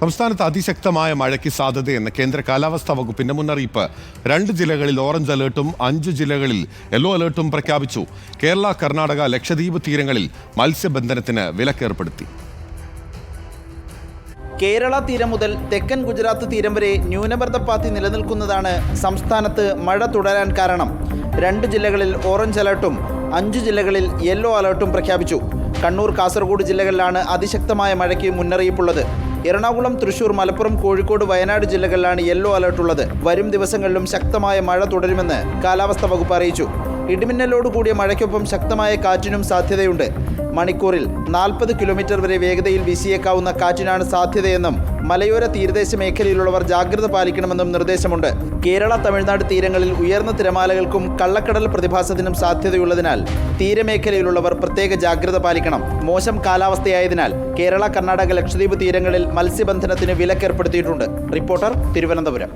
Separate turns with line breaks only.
സംസ്ഥാനത്ത് അതിശക്തമായ മഴയ്ക്ക് സാധ്യതയെന്ന് കേന്ദ്ര കാലാവസ്ഥാ വകുപ്പിന്റെ മുന്നറിയിപ്പ്. രണ്ട് ജില്ലകളിൽ ഓറഞ്ച് അലേർട്ടും അഞ്ച് ജില്ലകളിൽ യെല്ലോ അലേർട്ടും പ്രഖ്യാപിച്ചു. കേരള കർണാടക ലക്ഷദ്വീപ് തീരങ്ങളിൽ മത്സ്യബന്ധനത്തിന് വിലക്കേർപ്പെടുത്തി.
കേരള തീരം മുതൽ തെക്കൻ ഗുജറാത്ത് തീരം വരെ ന്യൂനമർദ്ദപ്പാത്തി നിലനിൽക്കുന്നതാണ് സംസ്ഥാനത്ത് മഴ തുടരാൻ കാരണം. രണ്ട് ജില്ലകളിൽ ഓറഞ്ച് അലേർട്ടും അഞ്ച് ജില്ലകളിൽ യെല്ലോ അലേർട്ടും പ്രഖ്യാപിച്ചു. കണ്ണൂർ കാസർഗോഡ് ജില്ലകളിലാണ് അതിശക്തമായ മഴയ്ക്ക് മുന്നറിയിപ്പുള്ളത്. എറണാകുളം തൃശൂർ മലപ്പുറം കോഴിക്കോട് വയനാട് ജില്ലകളിലാണ് യെല്ലോ അലർട്ട് ഉള്ളത്. വരും ദിവസങ്ങളിലും ശക്തമായ മഴ തുടരുമെന്ന് കാലാവസ്ഥാ വകുപ്പ് അറിയിച്ചു. ഇടിമിന്നലോട് കൂടിയ മഴയ്ക്കൊപ്പം ശക്തമായ കാറ്റിനും സാധ്യതയുണ്ട്. മണിക്കൂറിൽ നാൽപ്പത് കിലോമീറ്റർ വരെ വേഗതയിൽ വീശിയേക്കാവുന്ന കാറ്റിനാണ് സാധ്യതയെന്നും മലയോര തീരദേശ മേഖലയിലുള്ളവർ ജാഗ്രത പാലിക്കണമെന്നും നിർദ്ദേശമുണ്ട്. കേരള തമിഴ്നാട് തീരങ്ങളിൽ ഉയർന്ന തിരമാലകൾക്കും കള്ളക്കടൽ പ്രതിഭാസത്തിനും സാധ്യതയുള്ളതിനാൽ തീരമേഖലയിലുള്ളവർ പ്രത്യേക ജാഗ്രത പാലിക്കണം. മോശം കാലാവസ്ഥയായതിനാൽ കേരള കർണാടക ലക്ഷദ്വീപ് തീരങ്ങളിൽ മത്സ്യബന്ധനത്തിന് വിലക്കേർപ്പെടുത്തിയിട്ടുണ്ട്. റിപ്പോർട്ടർ തിരുവനന്തപുരം.